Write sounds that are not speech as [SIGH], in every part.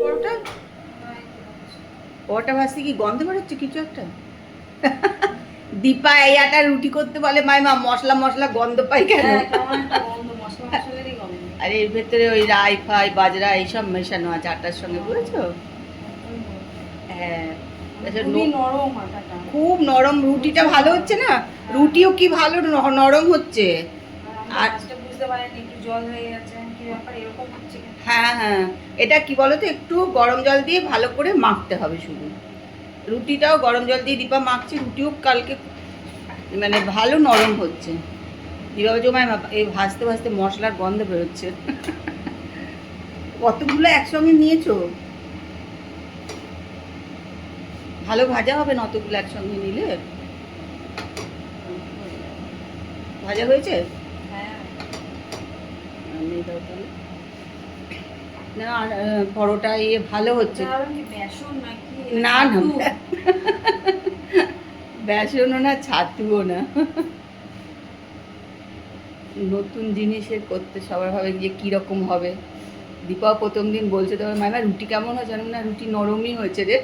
পরোটা? পরোটা কি গন্ধ বেরোচ্ছে কিছু একটা? দীপা এই আটা রুটি করতে বলে মাইমা মশলা মশলা গন্ধ পাই কেন? হ্যাঁ। আর এর ভেতরে ওই রাই ফাই বাজরা এইসব মেশানো আছে আটার সঙ্গে বুঝেছ? হ্যাঁ আটাটা। খুব নরম রুটিটা ভালো হচ্ছে না? রুটিও কি ভালো নরম হচ্ছে? আর আমি আর- ফার্স্টে একটু জল হয়ে হচ্ছে হ্যাঁ হ্যাঁ এটা কি বলতো একটু গরম জল দিয়ে ভালো করে মাখতে হবে শুধু। রুটিটাও গরম জল দিয়ে দীপা মাখছি রুটিও কালকে মানে ভালো নরম হচ্ছে। দীপা জমায় এই ভাজতে ভাজতে মশলার গন্ধ বেরোচ্ছে। কতগুলো একসঙ্গে নিয়েছো? ভালো ভাজা হবে না অতগুলো একসঙ্গে নিলে? ভাজা হয়েছে? হ্যাঁ, আমি দাও তাহলে। না পরোটা ইয়ে ভালো হচ্ছে। না না [LAUGHS] বেসনও না ছাতুও না। নতুন জিনিসের করতে সবাই ভাবে যে কীরকম হবে। দীপা প্রথম দিন বলছে তোমার মামা রুটি কেমন হয়েছে? আমি না রুটি নরমই হয়েছে রে।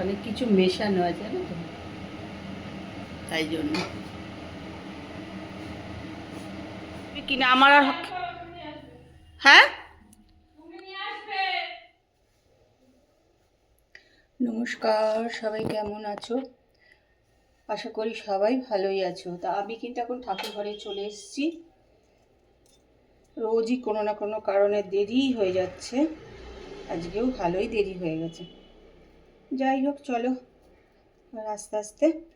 অনেক কিছু মেশানো আছে জানো তো। তাই জন্য। কিনা আমার আর হ্যাঁ? নমস্কার, সবাই কেমন আছো? আশা করি সবাই ভালোই আছো। তা আমি কিন্তু এখন ঠাকুর ঘরে চলে এসেছি। রোজই কোনো না কোনো কারণে দেরি হয়ে যাচ্ছে। আজকেও ভালোই দেরি হয়ে গেছে। যাই হোক, চলো আস্তে আস্তে।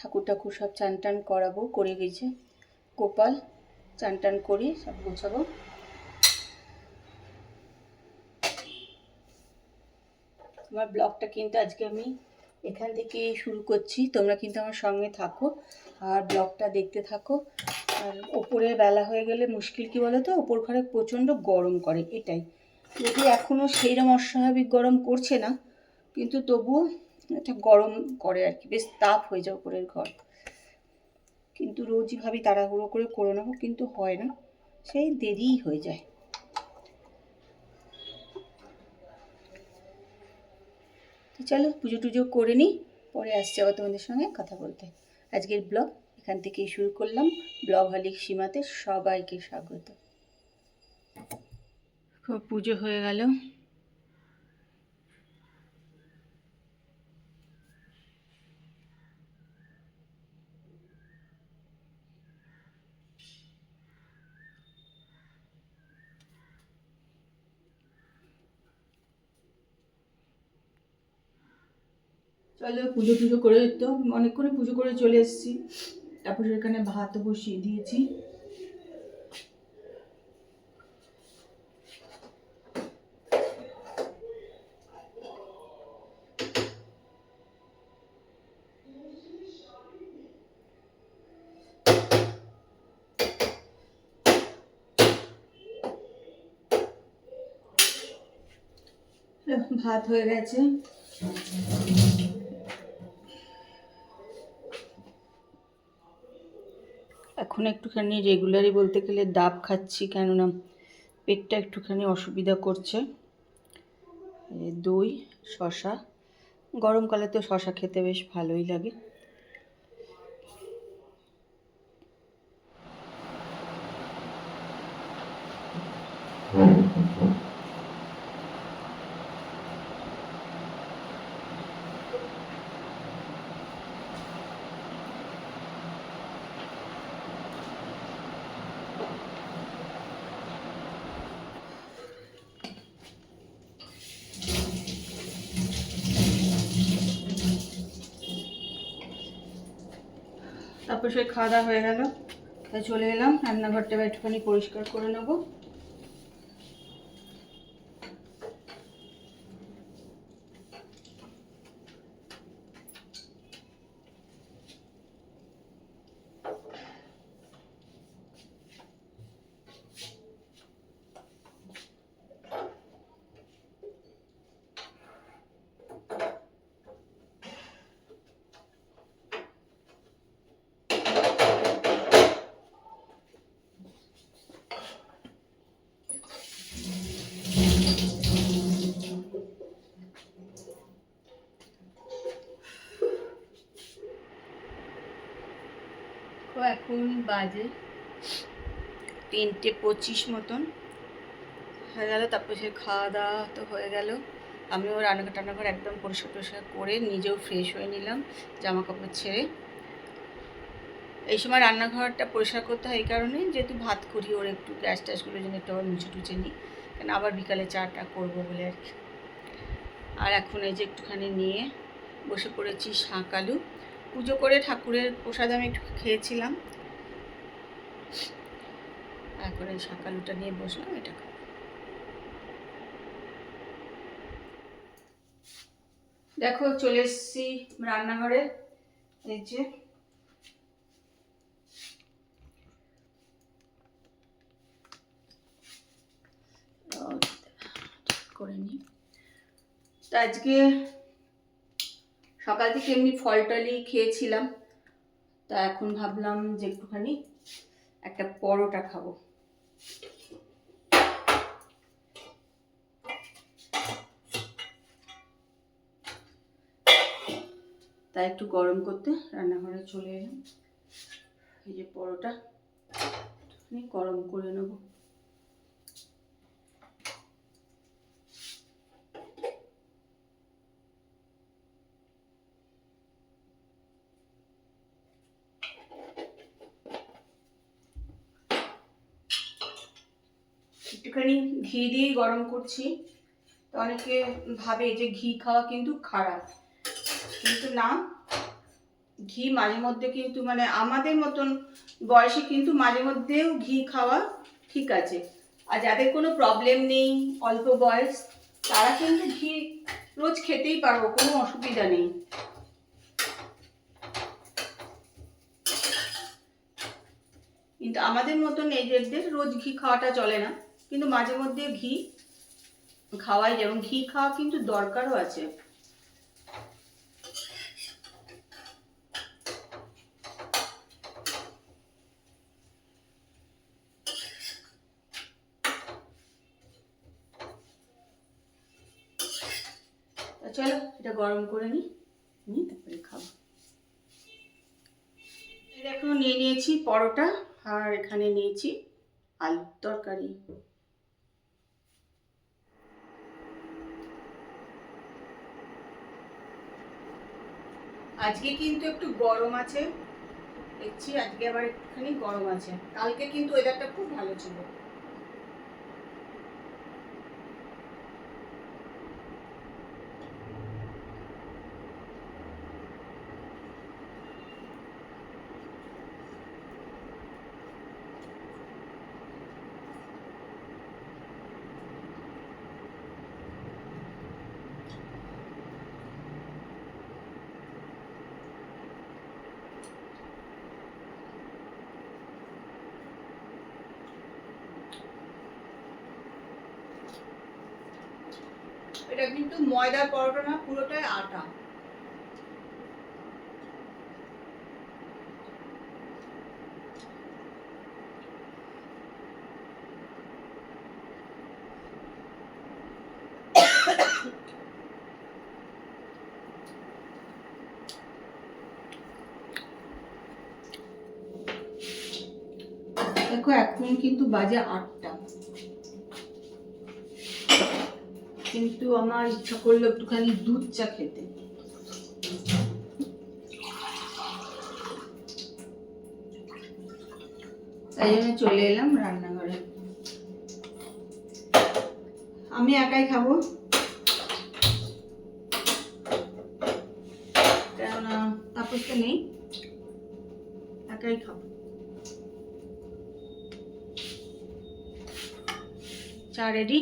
ঠাকুর ঠাকুর সব চান টান করাবো, করে গেছে। গোপাল, চান টান করি সব গোছাবো। আমার ব্লগটা কিন্তু আজকে আমি এখান থেকে শুরু করছি। তোমরা কিন্তু আমার সঙ্গে থাকো আর ব্লগটা দেখতে থাকো। আর ওপরে বেলা হয়ে গেলে মুশকিল কি বলো তো? ওপর ঘরে প্রচণ্ড গরম করে, এটাই। যদি এখনও সেইরকম অস্বাভাবিক গরম করছে না, কিন্তু তবুও এটা গরম করে আর কি। বেশ তাপ হয়ে যায় ওপরের ঘর। কিন্তু রোজই ভাবি তাড়াহুড়ো করে করে নেব, কিন্তু হয় না। সেই দেরিই হয়ে যায়। তো চলো পুজো টুজো করে নিই, পরে আসছি আবার তোমাদের সঙ্গে কথা বলতে। আজকের ব্লগ এখান থেকেই শুরু করলাম। ব্লগ হলিক সীমাতে সবাইকে স্বাগত। পুজো হয়ে গেল। চলো পুজো টুজো করে তো, অনেকক্ষণই পুজো করে চলে এসেছি। তারপর এখানে ভাত বসিয়ে দিয়েছি। ভাত হয়ে গেছে। এখন একটুখানি রেগুলারই বলতে গেলে ডাব খাচ্ছি, কেননা পেটটা একটুখানি অসুবিধা করছে। দই শশা গরমকালে তো শশা খেতে বেশ ভালোই লাগে। তারপর সে খাওয়া দাওয়া হয়ে গেল। তাই চলে এলাম রান্নাঘরটা একটুখানি পরিষ্কার করে নেব। এখন বাজে তিনটে পঁচিশ মতন। হয়ে গেল, তারপর সে খাওয়া দাওয়া তো হয়ে গেল। আমিও রান্নাঘর টান্নাঘর একদম পরিষ্কার টরিষ্কার করে নিজেও ফ্রেশ হয়ে নিলাম জামা কাপড় ছেড়ে। এই সময় রান্নাঘরটা পরিষ্কার করতে হয় এই কারণে, যেহেতু ভাত করি ওর একটু গ্যাস ট্যাসগুলো যেন একটু আবার মুছে টুচে নিই, কেন আবার বিকালে চাটা করব বলে আর কি। আর এখন এই যে একটুখানি নিয়ে বসে পড়েছি শাঁক আলু। পুজো করে ঠাকুরের প্রসাদ আমি একটু খেয়েছিলাম। এখন এই শাঁক নিয়ে বসলাম, এটা দেখো, চলে এসেছি রান্নাঘরে। এই যে। করে তো আজকে সকাল থেকে এমনি ফল টলই খেয়েছিলাম। তা এখন ভাবলাম যে একটুখানি একটা পরোটা খাব। তাই একটু গরম করতে রান্নাঘরে চলে এলাম। এই যে পরোটা গরম করে নেব। একটুখানি ঘি দিয়েই গরম করছি। তো অনেকে ভাবে যে ঘি খাওয়া কিন্তু খারাপ। কিন্তু না, ঘি মাঝে মধ্যে কিন্তু মানে আমাদের মতন বয়সে কিন্তু মাঝে মধ্যেও ঘি খাওয়া ঠিক আছে। আর যাদের কোনো প্রবলেম নেই, অল্প বয়স, তারা কিন্তু ঘি রোজ খেতেই পারব, কোনো অসুবিধা নেই। কিন্তু আমাদের মতন এজেরদের রোজ ঘি খাওয়াটা চলে না। কিন্তু মাঝে মধ্যে ঘি খাওয়াই যেমন ঘি খাওয়া কিন্তু দরকারও আছে। চলো এটা গরম করে নিই নিই তারপরে খাব। দেখো, নিয়ে নিয়েছি পরোটা আর এখানে নিয়েছি আলুর তরকারি। আজকে কিন্তু একটু গরম আছে। দেখছি আজকে আবার একটুখানি গরম আছে। কালকে কিন্তু ওয়েদারটা খুব ভালো ছিল। এটা কিন্তু ময়দার পরোটা না পুরোটাই আটা। দেখো এখন কিন্তু বাজে আটটা। কিন্তু আমার ইচ্ছা করল একটুখানি দুধ চা খেতে। তাই জন্য চলে এলাম রান্নাঘরে। আমি একাই খাব। কেননা তাপস নেই। একাই খাব। চা রেডি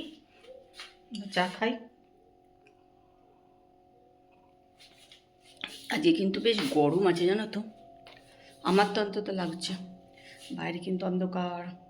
চা খাই। আজকে কিন্তু বেশ গরম আছে জানো তো। আমার তো অন্তত লাগছে। বাইরে কিন্তু অন্ধকার।